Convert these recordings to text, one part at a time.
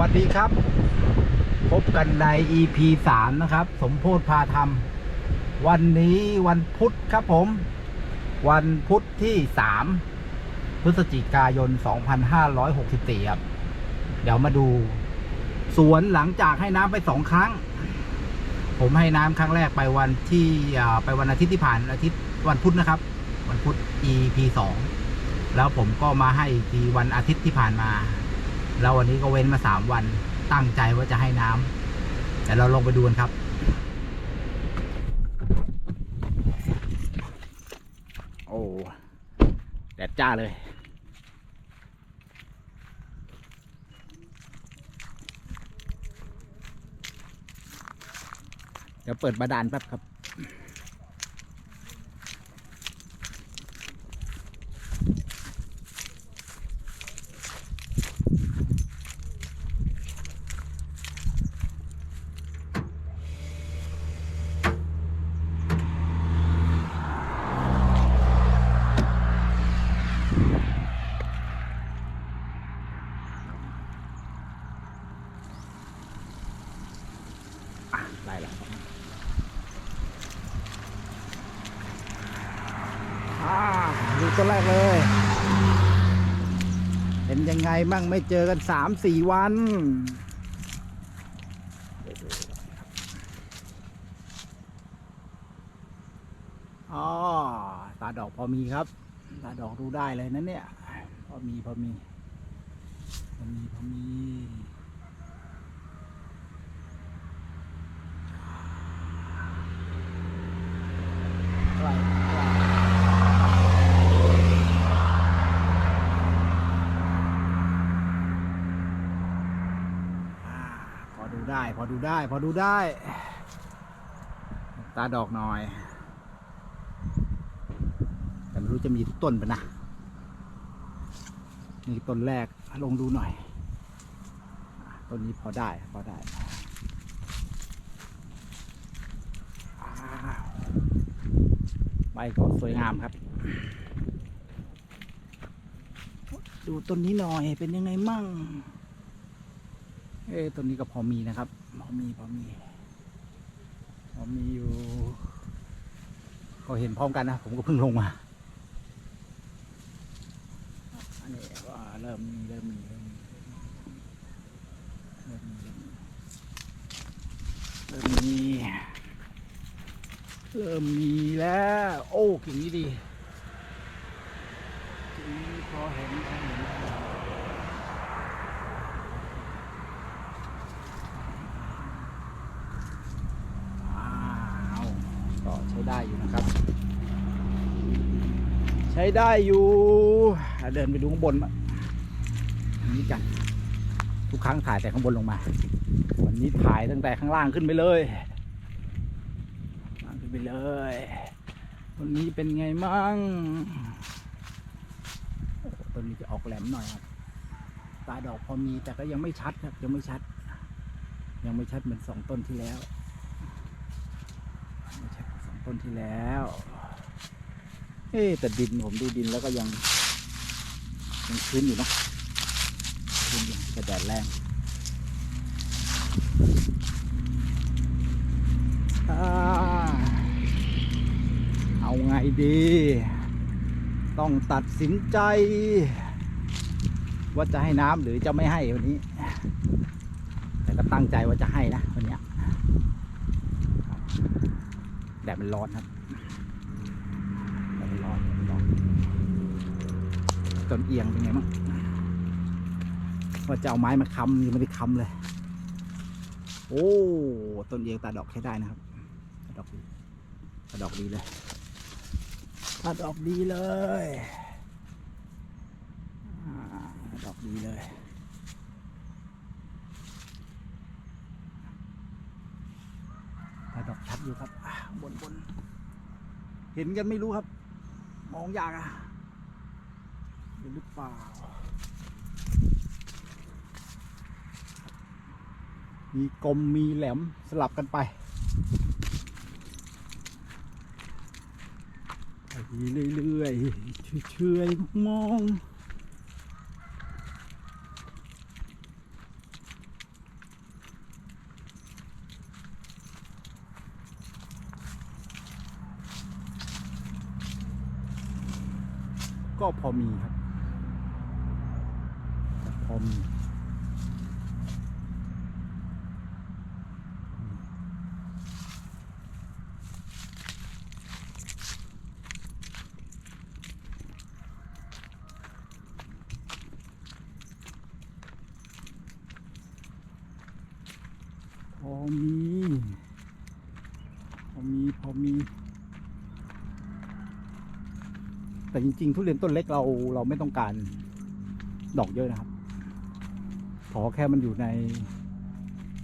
วัสดีครับ พบกันใน EP 3 นะครับ สมโพธพาธรรม วันนี้วันพุธครับผม วันพุธที่ 3 พฤศจิกายน 2564 ครับ เดี๋ยวมาดู สวนหลังจากให้น้ำไปสองครั้ง ผมให้น้ำครั้งแรกไปวันที่ไปวันอาทิตย์ที่ผ่านอาทิตย์วันพุธนะครับ วันพุธ EP 2 แล้วผมก็มาให้อีกทีวันอาทิตย์ที่ผ่านมา แล้ววันนี้ก็เว้นมาสามวันตั้งใจว่าจะให้น้ำแต่เราลงไปดูกันครับโอ้แดดจ้าเลย เดี๋ยวเปิดบาดาลแป๊บครับ อะได้แล้วครับอ่าดูตัวแรกเลย เป็นยังไงมั่งไม่เจอกันสามสี่วัน อ๋อ ตาดอกพอมีครับ ตาดอกดูได้เลยนะเนี่ย พอมีพอมี พอมีพอมี ใกล้ใกล้อ่าพ อดูได้พอดูได้ พอดูได้ ตาดอกหน่อย แต่ไม่รู้จะมีทุกต้นปะนะนี่ต้นแรกลองดูหน่อย ต้นนี้พอได้พอได้ใบก็สวยงามครับ ดูต้นนี้หน่อยเป็นยังไงมั่ง เอ้ต้นนี้ก็พอมีนะครับ มีพอมีพอมีอยู่ ก็เห็นพร้อมกันนะ ผมก็เพิ่งลงมา อันนี้ว่าเริ่มมีเริ่มมีเริ่มมีเริ่มมีเริ่มมีเริ่มมีแล้ว โอ้กิ่งนี้ดีกิ่งนี้พอเห็นพอเห็นว้าวก็ใช้ ได้อยู่นะครับ ใช้ได้อยู่เดินไปดูข้างบนมานี้กันทุกครั้งถ่ายแต่ข้างบนลงมา วันนี้ถ่ายตั้งแต่ข้างล่างขึ้นไปเลยขึ้นไปเลยต้นนี้เป็นไงมั่งต้นนี้จะออกแหลมหน่อยครับตาดอกพอมีแต่ก็ยังไม่ชัดครับยังไม่ชัด ยังไม่ชัดเหมือนสองต้นที่แล้วไม่ชัดเหมือนสอง ต้นที่แล้ว เอ๊แต่ดินผมดูดินแล้วก็ยังยังชื้นอยู่นะชื้นอยู่แต่แดดแรงอเอาไงดี ต้องตัดสินใจ ว่าจะให้น้ำหรือจะไม่ให้วันนี้ แต่ก็ตั้งใจว่าจะให้นะวันนี้ย แดดมันร้อนครับแดดมันร้อนร้อนจนเอียงเป็นไงบ้างว่าจะเอาไม้มาค้ำยังไม่ได้ค้ำเลย โอ้ต้นเอียงตาดอกใช้ได้นะครับตาดอกดีตาดอกดีเลยตาดอกดีเลยตาดอกดีเลยตาดอกชัดอยู่ครับ บนบนเห็นกันไม่รู้ครับ มองยากอะเห็นหรือเปล่ามีกลมมีแหลมสลับกันไปไปเรื่อยๆเชื่อยๆมอง ก็พอมีครับ พอมีพอมี พอมี พอมี แต่จริงๆทุเรียนต้นเล็กเราเราไม่ต้องการดอกเยอะนะครับ ขอแค่มันอยู่ใน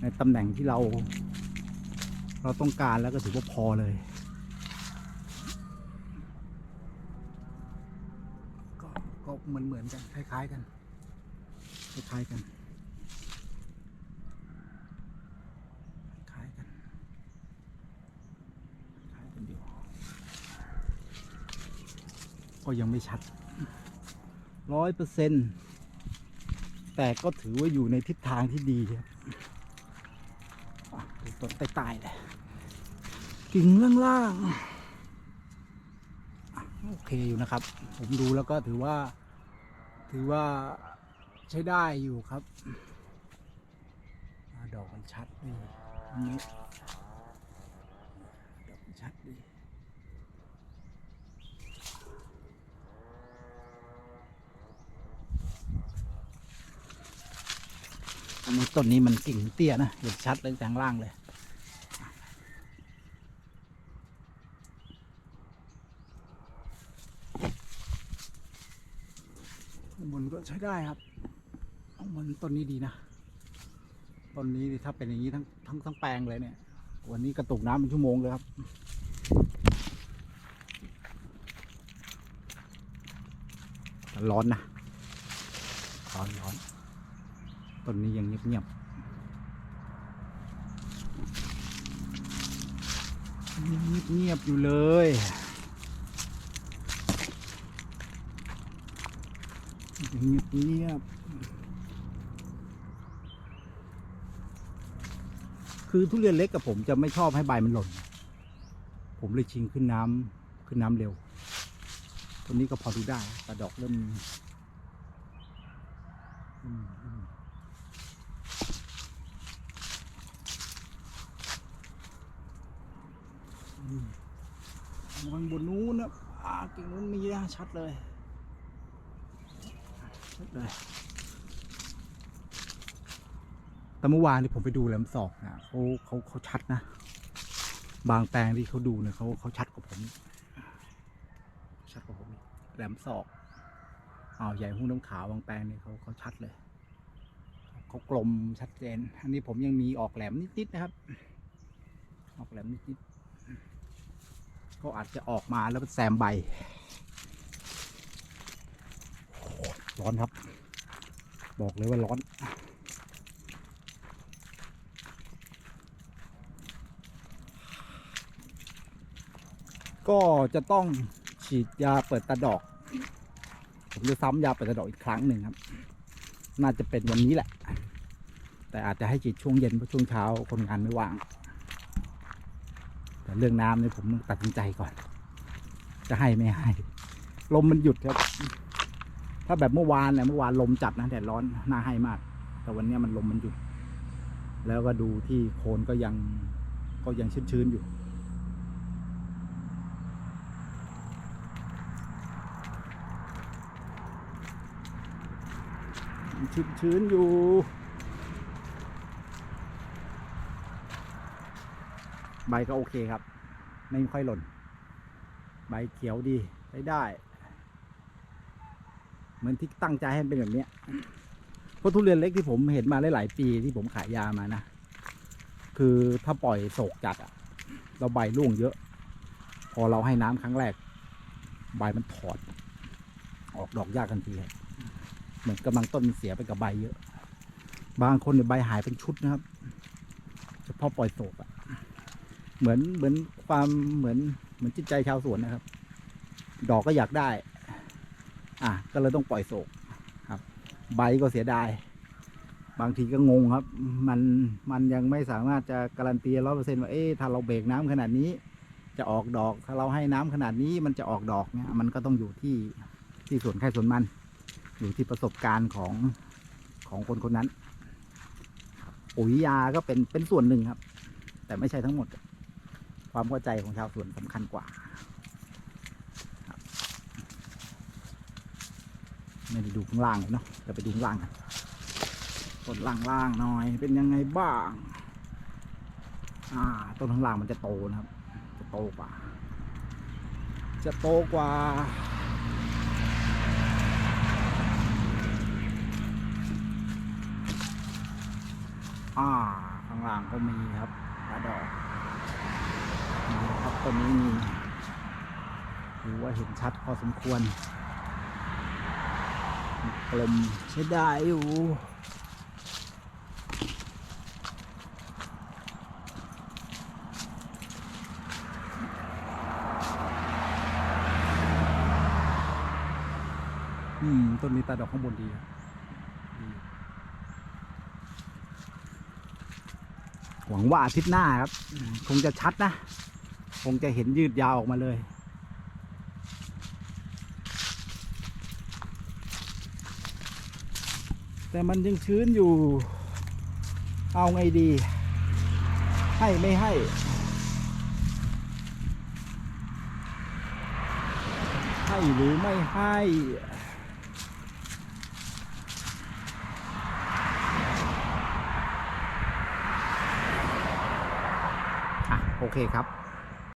ในตำแหน่งที่เรา เราต้องการแล้วก็ถือว่าพอเลย ก็ก็เหมือนเหมือนกันคล้าย ๆ กันคล้ายๆกัน คล้ายกัน คล้ายกันอยู่ ก็ยังไม่ชัดร้อยเปอร์เซ็นต์แต่ก็ถือว่าอยู่ในทิศทางที่ดีครับต้นใต้ๆเลยกิ่งล่างๆโอเคอยู่นะครับ ผมดูแล้วก็ถือว่า ถือว่าใช้ได้อยู่ครับอดอกมันชัดดีอันนี้ดอกมันชัดดี อันนี้ต้นนี้มันกิ่งเตี้ยนะเห็นชัดเลยแต่งล่างเลย ข้างบนก็ใช้ได้ครับข้างบนต้นนี้ดีนะต้นนี้ถ้าเป็นอย่างนี้ทั้งทั้งทั้งแปลงเลยเนี่ย วันนี้กระตุกน้ำเป็นชั่วโมงเลยครับร้อนนะร้อนร้อน ต้นนี้ยังเงียบเงียบเงียบเงียบๆอยู่เลยเงียบเงียบคือทุเรียนเล็กกับผมจะไม่ชอบให้ใบมันหล่น ผมเลยชิงขึ้นน้ำขึ้นน้ำเร็วต้นนี้ก็พอดูได้แต่ดอกเริ่มอืมอืม อืม ระวังบนนู้นนะอ่ากิ่งนู้นมีนะชัดเลยชัดเลยแต่เมื่อวานที่ผมไปดูแหลมศอกนะเขาเขาเขาชัดนะ บางแปลงที่เขาดูเนี่ยเขาเขาชัดกว่าผม ชัดกว่าผมแหลมศอกอ่าวใหญ่หุ้งน้ำขาวบางแปลงเนี่ยเขาเขาชัดเลยเขากลมชัดเจน อันนี้ผมยังมีออกแหลมนิดๆนะครับ ออกแหลมนิดๆ ก็อาจจะออกมาแล้วแซมใบ ร้อนครับ บอกเลยว่าร้อนก็จะต้องฉีดยาเปิดตาดอก ผมจะซ้ำยาเปิดตาดอกอีกครั้งหนึ่งครับ น่าจะเป็นวันนี้แหละ แต่อาจจะให้ฉีดช่วงเย็นเพราะช่วงเช้าคนงานไม่ว่าง เรื่องน้ำเนี่ยผมต้องตัดสินใจก่อน จะให้ไม่ให้ ลมมันหยุดครับ ถ้าแบบเมื่อวานเนี่ยเมื่อวานลมจัดนะแดดร้อนน่าให้มาก แต่วันนี้มันลมมันหยุด แล้วก็ดูที่โคนก็ยังก็ยังชื้นๆอยู่ชื้นๆอยู่ ใบก็โอเคครับ ไม่ค่อยหล่น ใบเขียวดีใช้ได้ เหมือนที่ตั้งใจให้เป็นแบบนี้เพราะทุเรียนเล็กที่ผมเห็นมาหลายๆปีที่ผมขายยามานะ คือถ้าปล่อยโศกจัดอะเราใบร่วงเยอะ พอเราให้น้ำครั้งแรก ใบมันถอด ออกดอกยากทันทีเหมือนกำลังต้นมันเสียไปกับใบเยอะ บางคนเนี่ยใบหายเป็นชุดนะครับ เฉพาะปล่อยโศกอะ เหมือนเหมือนความเหมือนเหมือนจิตใจชาวสวนนะครับ ดอกก็อยากได้ อะก็เลยต้องปล่อยโศกครับ ใบก็เสียดาย บางทีก็งงครับ มันมันยังไม่สามารถจะการันตีร้อยเปอร์เซ็นต์ว่าเอ๊ะถ้าเราเบรกน้ำขนาดนี้ จะออกดอกถ้าเราให้น้ำขนาดนี้มันจะออกดอกเนี่ยมันก็ต้องอยู่ที่ที่ส่วนใครส่วนมัน อยู่ที่ประสบการณ์ของของคนคนนั้นปุ๋ยยาก็เป็นเป็นส่วนหนึ่งครับ แต่ไม่ใช่ทั้งหมด ความเข้าใจของชาวสวนสำคัญกว่าครับไม่ได้ดูข้างล่างเลยเนาะจะไปดูข้างล่างกันต้นล่างๆหน่อยเป็นยังไงบ้าง อ่าต้นข้างล่างมันจะโตนะครับ จะโตกว่า จะโตกว่าอ่าข้างล่างก็มีครับกระดอก ครับต้นนี้มีถือว่าเห็นชัดพอสมควรกลมใช้ได้อยู่อืมต้นนี้ตาดอกข้างบนดีหวังว่าอาทิตย์หน้าครับ คงจะชัดนะ งจะเห็นยืดยาวออกมาเลย แต่มันยังชื้นอยู่ เอาไงดี ให้ไม่ให้ให้หรือไม่ให้อะโอเคครับ